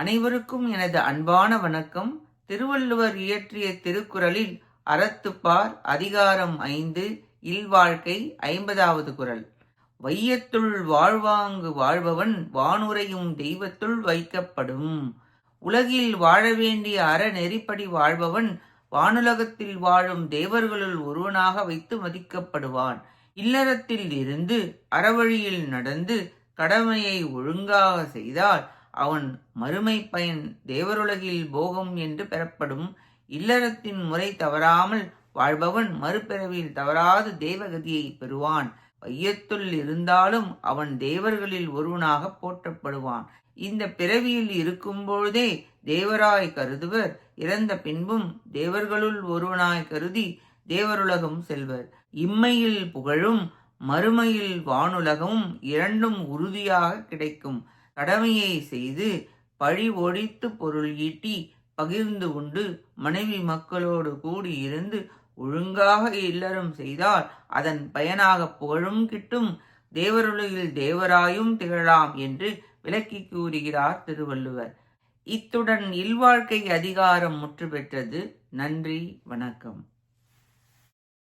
அனைவருக்கும் எனது அன்பான வணக்கம். திருவள்ளுவர் இயற்றிய திருக்குறளில் அறத்துப்பார் அதிகாரம் ஐந்து இல்வாழ்க்கை ஐம்பதாவது குறள். வையத்துள் வாழ்வாங்கு வாழ்பவன் வானுரையும் தெய்வத்துள் வைக்கப்படும். உலகில் வாழ வேண்டிய அற நெறிப்படி வாழ்பவன் வானுலகத்தில் வாழும் தேவர்களுள் ஒருவனாக வைத்து மதிக்கப்படுவான். இல்லறத்தில் இருந்து அறவழியில் நடந்து கடமையை ஒழுங்காக செய்தால் அவன் மறுமை பயன் தேவருலகில் போகம் என்று பெறப்படும் இல்லறத்தின் முறை தவறாமல் வாழ்பவன் மறுபிறவியில் தவறாது தேவகதியை பெறுவான். வையத்துள் இருந்தாலும் அவன் தேவர்களில் ஒருவனாக போற்றப்படுவான். இந்த பிறவியில் இருக்கும்பொழுதே தேவராய் கருதுவர். இறந்த பின்பும் தேவர்களுள் ஒருவனாய் கருதி தேவருலகம் செல்வர். இம்மையில் புகழும் மறுமையில் வானுலகமும் இரண்டும் உறுதியாக கிடைக்கும். கடமையை செய்து பழி ஒழித்து பொருள் ஈட்டி பகிர்ந்து உண்டு. மனைவி மக்களோடு கூடி இருந்து ஒழுங்காக இல்லறம் செய்தால் அதன் பயனாக புகழும் கிட்டும். தேவருலகில் தேவராயும் திகழலாம் என்று விளக்கி கூறுகிறார் திருவள்ளுவர். இத்துடன் இல்வாழ்க்கை அதிகாரம் முற்று பெற்றது நன்றி வணக்கம்.